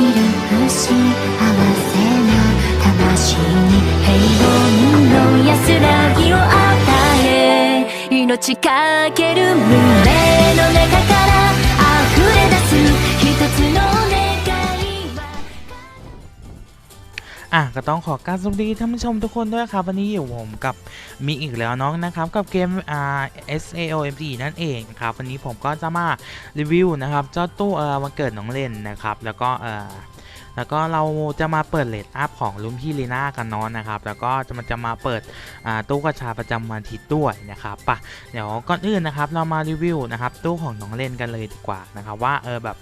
いる不幸せな魂に平凡の安らぎを与え命かける胸の中から อะก็ต้องขอกรารสวัสดีท่านผู้ชมทุกคนด้วยครับ วันนี้อยู่ผมกับมีอีกแล้วน้องนะครับ กับเกมอ่า S A O M D นั่นเองครับ วันนี้ผมก็จะมารีวิวนะครับเจ้าตู้เอ่อวันเกิดน้องเล่นนะครับ แล้วก็เอ่อแล้วก็เราจะมาเปิดเลดอัพของรุ่นพี่ลีน่ากันน้องนะครับ แล้วก็จะมันจะมาเปิดอ่าตู้กระชาประจำวันอาทิตย์ด้วยนะครับปะเดี๋ยวก่อนอื่นนะครับเรามารีวิวนะครับตู้ของน้องเล่นกันเลยดีกว่านะครับว่าเออแบบ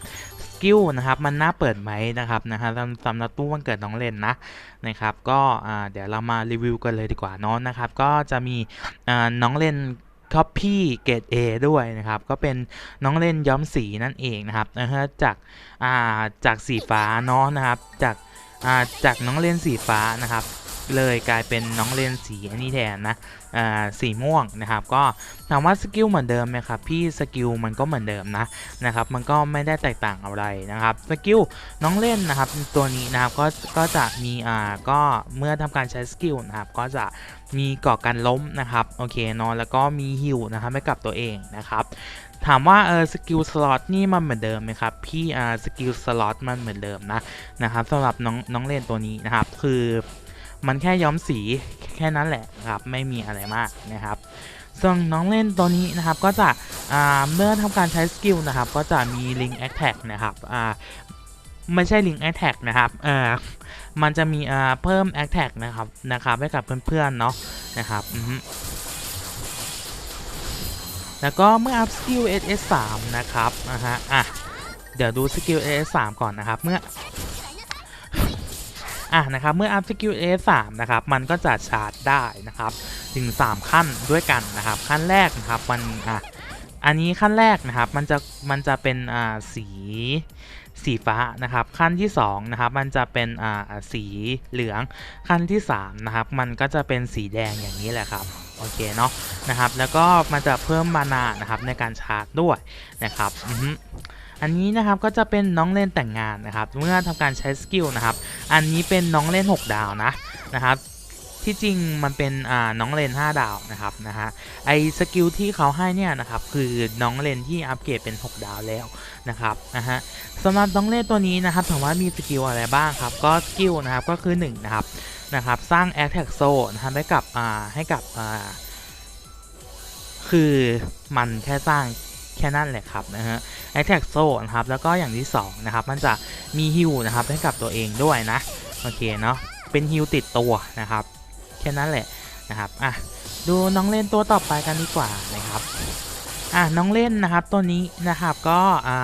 กิลนะครับมันน่าเปิดไหมนะครับนะฮะสำหรับตู้วันเกิดน้องเลนนะนะครับก็เดี๋ยวเรามารีวิวกันเลยดีกว่าน้องนะครับก็จะมีน้องเลนคอปปี้เกรด A ด้วยนะครับ ก็เป็นน้องเล่นย้อมสีนั่นเองนะครับนะฮะจากจากสีฟ้าเนาะนะครับ จากจากน้องเล่นสีฟ้านะครับ เลยกลายเป็นน้องเล่นสีอันนี้แทนนะอ่าสีม่วงนะครับก็ถามว่าสกิลเหมือนเดิมไหมครับพี่สกิลมันก็เหมือนเดิมนะนะครับมันก็ไม่ได้แตกต่างอะไรนะครับสกิลน้องเล่นนะครับตัวนี้นะครับก็ก็จะมีอ่าก็เมื่อทำการใช้สกิลนะครับก็จะมีก่อการล้มนะครับโอเคเนอะแล้วก็มีฮิวนะครับให้กับตัวเองนะครับถามว่าเออสกิลสล็อตนี่มันเหมือนเดิมไหมครับพี่อ่าสกิลสล็อตมันเหมือนเดิมนะนะครับสำหรับน้องน้องเล่นตัวนี้นะครับคือ มันแค่ย้อมสีแค่นั้นแหละครับ ไม่มีอะไรมากนะครับ ส่วนน้องเล่นตัวนี้นะครับก็จะเมื่อทำการใช้สกิลนะครับ ก็จะมี Link Attack นะครับไม่ใช่ Link Attack นะครับมันจะมีเพิ่ม Attack นะครับนะครับให้กับเพื่อนๆเนาะนะครับแล้วก็เมื่ออัพสกิล SS3 นะครับนะฮะอะเดี๋ยวดูสกิล SS3 ก่อนนะครับ เมื่อ อะนะครับเมื่ออัพสกิล SS3 นะครับมันก็จะชาร์จได้นะครับถึง 3 ขั้นด้วยกันนะครับ ขั้นแรกนะครับมันอะอันนี้ขั้นแรกนะครับมันจะมันจะเป็นอ่าสีสีฟ้านะครับขั้นที่2นะครับมันจะเป็นอ่าสีเหลืองขั้นที่3นะครับมันก็จะเป็นสีแดงอย่างนี้แหละครับโอเคเนาะนะครับแล้วก็มันจะเพิ่มมานานะครับในการชาร์จด้วยนะครับอือ อันนี้นะครับก็จะเป็นน้องเล่นแต่งงานนะครับ เมื่อทำการใช้สกิลนะครับ อันนี้เป็นน้องเล่น 6 ดาวนะนะครับ ที่จริงมันเป็นอ่าน้องเลน5ดาวนะครับนะฮะไอสกิลที่เขาให้เนี่ยนะครับคือน้องเลนที่อัปเกรดเป็น 6 ดาวแล้วนะครับนะฮะสำหรับน้องเลนตัวนี้นะครับถามว่ามีสกิลอะไรบ้างครับก็สกิลนะครับก็คือ1นะครับนะครับสร้าง a t t a c k z o นะครับให้กับอ่าให้กับอ่าคือมันแค่สร้าง แค่นั้นแหละครับนะฮะ a t t a c k z o นะครับแล้วก็อย่างที่2นะครับมันจะมีฮิวนะครับให้กับตัวเองด้วยนะโอเคเนาะเป็นฮิวติดตัวนะครับแค่นั้นแหละนะครับอะดูน้องเล่นตัวต่อไปกันดีกว่านะครับอะน้องเล่นนะครับตัวนี้นะครับก็อ่า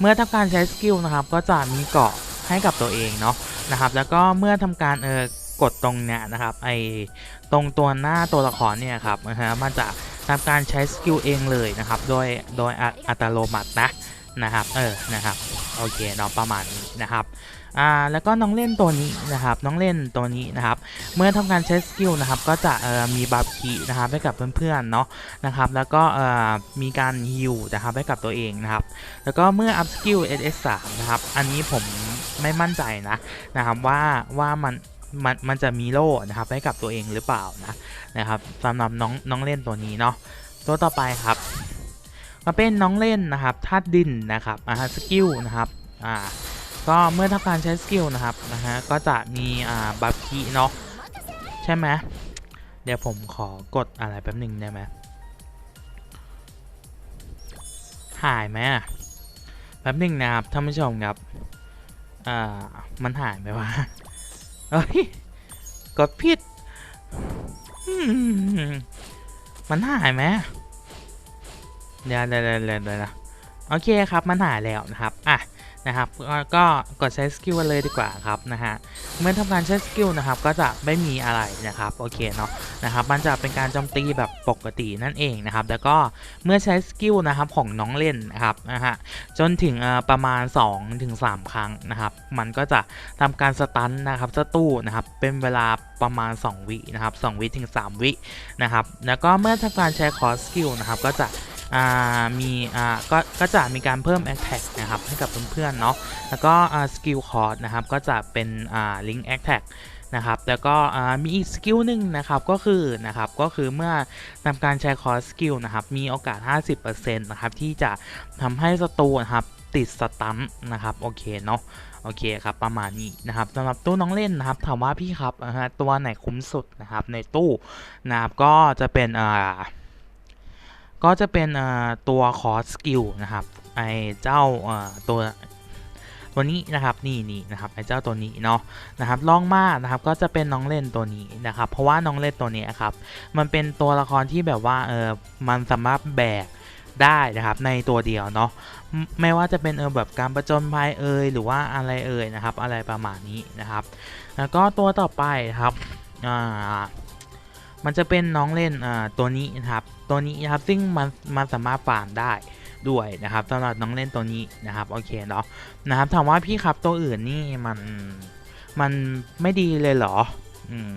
เมื่อทำการใช้สกิลนะครับก็จะมีเกาะให้กับตัวเองเนาะนะครับแล้วก็เมื่อทำการเออ กดตรงเนี้ยนะครับไอตรงตัวหน้าตัวละครเนี่ยครับนะฮะมันจะทำการใช้สกิลเองเลยนะครับ โดยโดยอัอัตโนมัตินะนะครับเออนะครับโอเคเนาะประมาณนี้นะครับอ่าแล้วก็น้องเล่นตัวนี้นะครับน้องเล่นตัวนี้นะครับ เมื่อทำการใช้สกิลนะครับก็จะเอ่อมีบัฟคีนะครับให้กับเพื่อนๆเนาะนะครับแล้วก็เอ่อมีการฮิวนะครับให้กับตัวเองนะครับแล้วก็เมื่ออัพสกิล SS3 นะครับอันนี้ผมไม่มั่นใจนะนะครับว่าว่ามัน มันมันจะมีโล่นะครับให้กับตัวเองหรือเปล่านะนะครับสำหรับน้องน้องเล่นตัวนี้เนาะตัวต่อไปครับมาเป็นน้องเล่นนะครับธาตุดินนะครับอ่าสกิลนะครับอ่าก็เมื่อทำการใช้สกิลนะครับนะฮะก็จะมีอ่าบัฟคีเนาะใช่ไหมเดี๋ยวผมขอกดอะไรแป๊บหนึ่งได้ไหมหายไหมแป๊บหนึ่งนะครับท่านผู้ชมครับอ่ามันหายไหมวะ เฮ้ยกดผิดมันหายไหมเดี๋ยวเดี๋ยวเดี๋ยวเดี๋ยวเดี๋ยวโอเคครับมันหายแล้วนะครับ อะ นะครับก็กดใช้สกิลเลยดีกว่าครับนะฮะเมื่อทำการใช้สกิลนะครับก็จะไม่มีอะไรนะครับโอเคเนาะนะครับมันจะเป็นการโจมตีแบบปกตินั่นเองนะครับแล้วก็เมื่อใช้สกิลนะครับของน้องเล่นนะครับนะฮะจนถึงประมาณ 2-3ถึงครั้งนะครับมันก็จะทำการสตันนะครับสตู้นะครับเป็นเวลาประมาณ 2 วินะครับ2วิถึง 3 วินะครับแล้วก็เมื่อทำการใช้คอสสกิลนะครับก็จะ มีก็ก็จะมีการเพิ่ม Attack นะครับให้กับเพื่อนๆเนาะแล้วก็สกิลคอร์ดนะครับก็จะเป็นอ่า Link Attack นะครับแล้วก็มีอีกสกิลหนึ่งนะครับก็คือนะครับก็คือเมื่อนำการใช้คอร์สกิลนะครับมีโอกาส 50%นะครับที่จะทำให้ศัตรูนะครับติดสตันนะครับโอเคเนาะโอเคครับประมาณนี้นะครับสำหรับตู้น้องเล่นนะครับถามว่าพี่ครับตัวไหนคุ้มสุดนะครับในตู้นะครับก็จะเป็นอ่า ก็จะเป็นตัวคอร์สกิลนะครับไอเจ้าตัวตัวนี้นะครับนี่นี่นะครับไอเจ้าตัวนี้เนาะนะครับล่องมากนะครับก็จะเป็นน้องเล่นตัวนี้นะครับ เพราะว่าน้องเล่นตัวนี้ครับมันเป็นตัวละครที่แบบว่าเออมันสามารถแบกได้นะครับในตัวเดียวเนาะไม่ว่าจะเป็นเออแบบการประจนภัยเอยหรือว่าอะไรเอ่ยนะครับ อะไรประมาณนี้นะครับ แล้วก็ตัวต่อไปครับอ่า มันจะเป็นน้องเล่นอ่าตัวนี้นะครับตัวนี้นะครับซึ่งมันมันสามารถฟาร์มได้ด้วยนะครับสำหรับน้องเล่นตัวนี้นะครับโอเคเนาะนะครับถามว่าพี่ครับตัวอื่นนี่มันมันไม่ดีเลยเหรออืม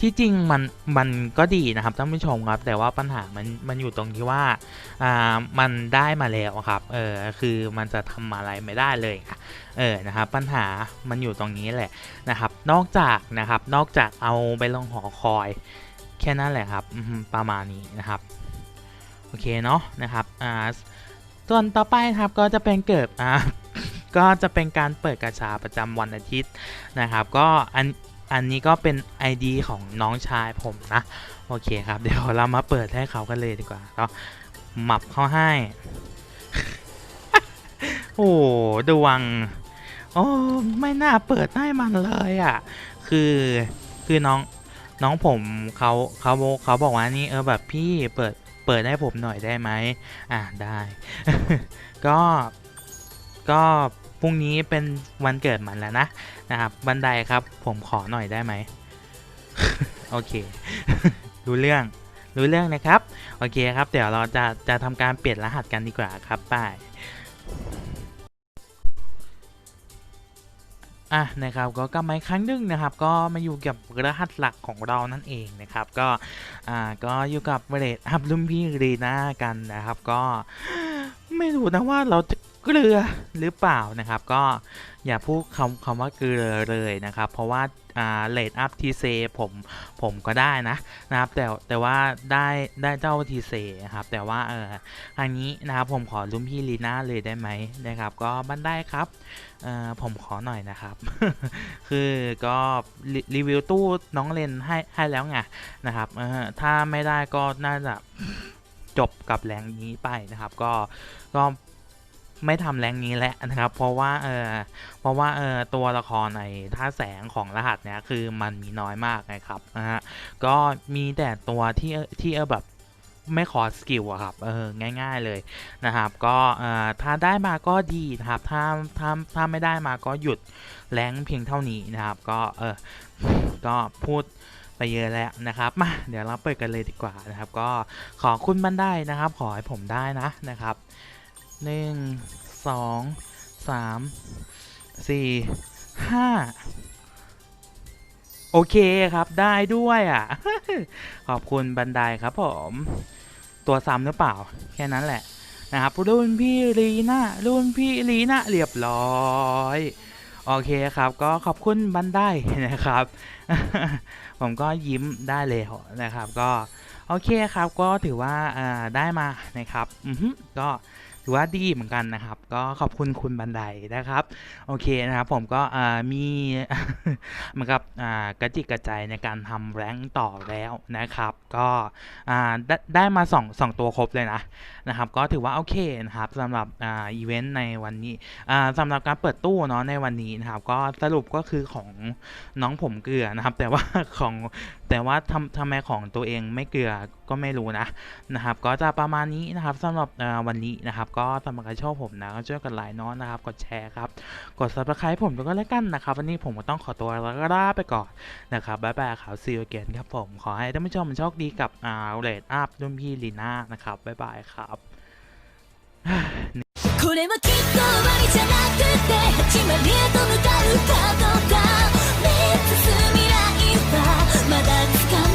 ที่จริงมันมันก็ดีนะครับท่านผู้ชมครับแต่ว่าปัญหามันมันอยู่ตรงที่ว่าอ่ามันได้มาแล้วครับเออคือมันจะทำอะไรไม่ได้เลยเออนะครับปัญหามันอยู่ตรงนี้แหละนะครับ นอกจากนะครับนอกจากเอาไปลงหอคอย แค่นั้นแหละครับประมาณนี้นะครับโอเคเนาะนะครับอ่าส่วนต่อไปครับก็จะเป็นเกิดอ่าก็จะเป็นการเปิดกระชาประจำวันอาทิตย์นะครับ ก็อัน อันนี้ก็เป็น ID ของน้องชายผมนะ โอเคครับ เดี๋ยวเรามาเปิดให้เขากันเลยดีกว่าก็หมับเขาให้ โอ้ดวง โอ้ ไม่น่าเปิดให้มันเลยอะ คือคือน้องน้องผมเขาเขาเขาบอกว่านี่เออแบบพี่เปิดเปิดให้ผมหน่อยได้ไหมอะได้ ก็ก็ พรุ่งนี้เป็นวันเกิดมันแล้วนะนะครับ บันไดครับ ผมขอหน่อยได้ไหม โอเค รู้เรื่อง รู้เรื่องนะครับ โอเคครับ เดี๋ยวเราจะจะทำการเปลี่ยนรหัสกันดีกว่าครับไปอะนะครับก็กลับมาอีกครั้งหนึ่งนะครับ ก็มาอยู่กับรหัสหลักของเรานั่นเองนะครับ ก็อ่าก็อยู่กับเบรดอัพรุ่นพี่รีน่ากันนะครับ ก็ไม่รู้นะว่าเราจะ เกลือหรือเปล่านะครับ ก็อย่าพูดคำคำว่าเกลือเลยนะครับ เพราะว่าเลดอัพทีเซผมผมก็ได้นะนะครับ แต่แต่ว่าได้ได้เจ้าทีเซนะครับ แต่ว่าเอออันนี้นะครับผมขอรุ่นพี่ลีน่าเลยได้ไหมนะครับ ก็บันได้ครับเออผมขอหน่อยนะครับ คือก็รีรีวิวตู้น้องเลนให้ให้แล้วไงนะครับเออถ้าไม่ได้ก็น่าจะจบกับแรงนี้ไปนะครับ ก็ก็ ไม่ทำแรงนี้แล้วนะครับ เพราะว่าเออเพราะว่าเออตัวละครในท่าแสงของรหัสเนี้ยคือมันมีน้อยมากนะครับนะฮะก็มีแต่ตัวที่ที่เออแบบไม่ขอสกิลอะครับ เออ ง่าย ๆ เลยนะครับ ก็เออถ้าได้มาก็ดีนะครับ ถ้า ถ้า ถ้าไม่ได้มาก็หยุดแรงเพียงเท่านี้นะครับ ก็ เออ ก็พูดไปเยอะแล้วนะครับ มา เดี๋ยวเราเปิดกันเลยดีกว่านะครับ ก็ขอคุณบันได้นะครับ ขอให้ผมได้นะนะครับ หนึ่งสองสามสี่ห้าโอเคครับได้ด้วยอะ ขอบคุณบันไดครับผม ตัวซ้ำหรือเปล่า แค่นั้นแหละนะครับ รุ่นพี่ลีน่ารุ่นพี่ลีน่าเรียบร้อยโอเคครับก็ขอบคุณบันไดนะครับ ผมก็ยิ้มได้เลยนะครับ ก็โอเคครับก็ถือว่าได้มานะครับก็ ถือว่าดีเหมือนกันนะครับ ก็ขอบคุณคุณบันไดนะครับ โอเคนะครับผมก็มีเหมือนกับกระจิกกระใจในการทำแรงต่อแล้วนะครับ ก็ได้มาสองสองตัวครบเลยนะนะครับ ก็ถือว่าโอเคนะครับสำหรับอีเวนต์ในวันนี้อ่าสำหรับการเปิดตู้เนาะในวันนี้นะครับ ก็สรุปก็คือของน้องผมเกลือนะครับ แต่ว่าของแต่ว่าทำทำไมของตัวเองไม่เกลือก็ไม่รู้นะนะครับ ก็จะประมาณนี้นะครับสำหรับวันนี้นะครับก็สำหรับใครชอบผมนะก็ช่วยกันไลค์เนาะนะครับ กดแชร์ครับ กด subscribe ผมด้วยก็แล้วกันนะครับ วันนี้ผมก็ต้องขอตัวแล้วก็ลาไปก่อนนะครับบ๊ายบายครับซีโอเกนครับผม ขอให้ท่านผู้ชมโชคดีกับอ่าเรดอัพรุ่นพี่ลีน่านะครับบ๊ายบายครับ これはきっと終わりじゃなくて始まりへと向かう角だ見つす未来はまだつ